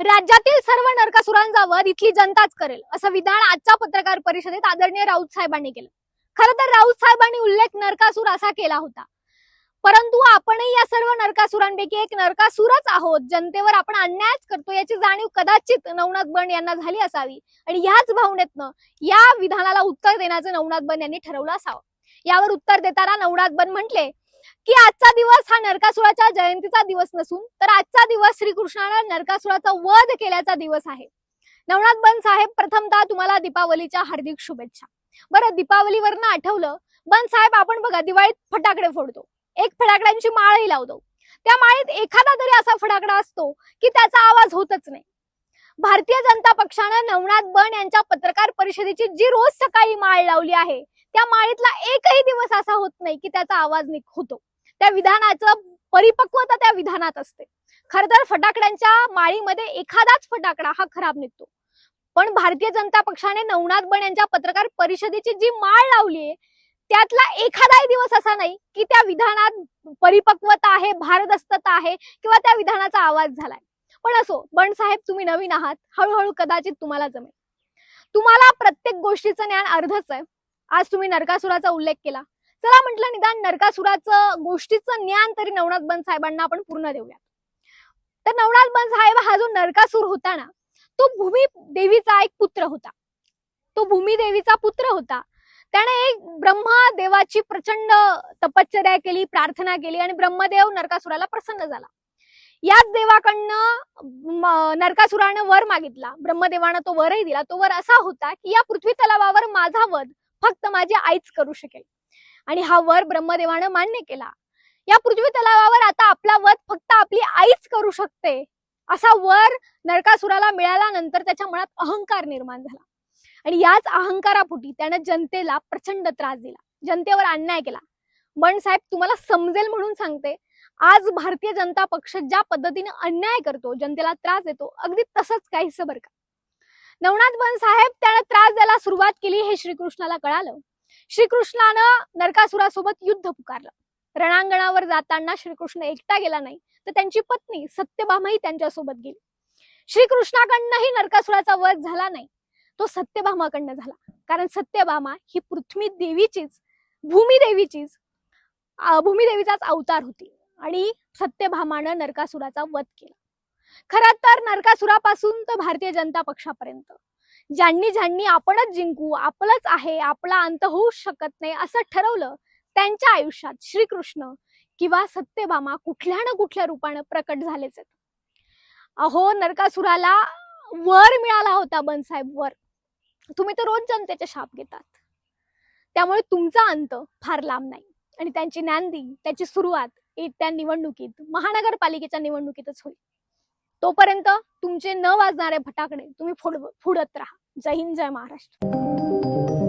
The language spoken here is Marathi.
राज्यातील सर्व नरकासुरांचा वध इथली जनताच करेल असं विधान आजच्या पत्रकार परिषदेत आदरणीय राऊत साहेबांनी केलं. खरं तर राऊत साहेबांनी उल्लेख नरकासूर असा केला होता. परंतु आपणही या सर्व नरकासुरांपैकी एक नरकासूरच आहोत जनतेवर आपण अन्यायच करतो याची जाणीव कदाचित नवनाथ बन यांना झाली असावी. आणि याच भावनेतनं या विधानाला उत्तर देण्याचं नवनाथ बन यांनी ठरवलं असावं. यावर उत्तर देताना नवनाथ बन म्हटले की आजचा दिवस हा नरकासुराच्या जयंतीचा दिवस नसून तर आजचा दिवस श्रीकृष्णानं नरकासुराचा वध केल्याचा दिवस आहे. नवनाथ बन साहेब प्रथमतः तुम्हाला दीपावलीच्या हार्दिक शुभेच्छा. बरं दीपावलीवरनं आठवलं बन साहेब आपण बघा दिवाळीत फटाकडे फोडतो. एक फटाकड्यांची माळही लावतो. त्या माळीत एखादा तरी असा फटाकडा असतो की त्याचा आवाज होतच नाही. भारतीय जनता पक्षानं नवनाथ बन यांच्या पत्रकार परिषदेची जी रोज सकाळी माळ लावली आहे त्या माळीतला एकही दिवस असा होत नाही की त्याचा आवाज निघ होतो. त्या विधानाचं परिपक्वता त्या विधानात असते. खर तर फटाकड्यांच्या माळीमध्ये एखादाच फटाकडा हा खराब निघतो. पण भारतीय जनता पक्षाने नवनाथ बन यांच्या पत्रकार परिषदेची जी माळ लावलीये त्यातला एखादाही दिवस असा नाही की त्या विधानात परिपक्वता आहे भारदस्तता आहे किंवा त्या विधानाचा आवाज झालाय. पण असो बण साहेब तुम्ही नवीन आहात हळूहळू कदाचित तुम्हाला जमेल. तुम्हाला प्रत्येक गोष्टीचं ज्ञान अर्धच आहे. आज तुम्ही नरकासुराचा उल्लेख केला. चला म्हटलं निदान नरकासुराचं गोष्टीचं ज्ञान तरी नवनाथ बन साहेबांना आपण पूर्ण देऊया तर नवनाथ बन साहेब हा जो नरकासूर होता ना तो भूमी देवीचा एक पुत्र होता. तो भूमी देवीचा पुत्र होता. त्याने एक ब्रह्मा देवाची प्रचंड तपश्चर्या केली प्रार्थना केली आणि ब्रह्मदेव नरकासुराला प्रसन्न झाला. याच देवाकडनं नरकासुरानं वर मागितला. ब्रह्मदेवानं तो वरही दिला. तो वर असा होता की या पृथ्वी तलावावर माझा वध फक्त माझी आईच करू शकेल. आणि हा वर ब्रह्मदेवानं मान्य केला. या पृथ्वी तलावावर आता आपला वध फक्त आपली आईच करू शकते. असा वर नरकासुराला मिळाल्यानंतर त्याच्या मनात अहंकार निर्माण झाला. आणि याच अहंकारापोटी त्यानं जनतेला प्रचंड त्रास दिला. जनतेवर अन्याय केला. मन साहेब तुम्हाला समजेल म्हणून सांगते. आज भारतीय जनता पक्ष ज्या पद्धतीने अन्याय करतो जनतेला त्रास देतो अगदी तसंच काहीच बरं का. नवनाथ बन साहेब त्यानं त्रास द्यायला सुरुवात केली हे श्रीकृष्णाला कळालं. श्रीकृष्णानं नरकासुरासोबत युद्ध पुकारलं. रणांगणावर जाताना श्रीकृष्ण एकटा गेला नाही तर त्यांची पत्नी सत्यभामाही त्यांच्यासोबत गेली. श्रीकृष्णाकडनंही नरकासुराचा वध झाला नाही तो सत्यभामाकडनं झाला. कारण सत्यभामा ही पृथ्वी देवीचीच भूमी देवीचीच भूमी देवीचाच अवतार होती. आणि सत्यभामानं नरकासुराचा वध केला. खरं तर नरकासुरापासून तर भारतीय जनता पक्षापर्यंत. ज्यांनी ज्यांनी आपणच जिंकू आपलंच आहे आपला अंत होऊच शकत नाही असं ठरवलं त्यांच्या आयुष्यात श्रीकृष्ण किंवा सत्यभामा कुठल्या ना कुठल्या रूपानं प्रकट झालेच आहेत. अहो नरकासुराला वर मिळाला होता बनसाहेब वर. तुम्ही तर रोज जनतेचे शाप घेतात. त्यामुळे तुमचा अंत फार लांब नाही. आणि त्यांची नांदी त्याची सुरुवात येत्या निवडणुकीत महानगरपालिकेच्या निवडणुकीतच होईल. तोपर्यंत तुमचे न वाजणारे फटाकडे तुम्ही फुडत फोडत राहा. जय हिंद जय महाराष्ट्र.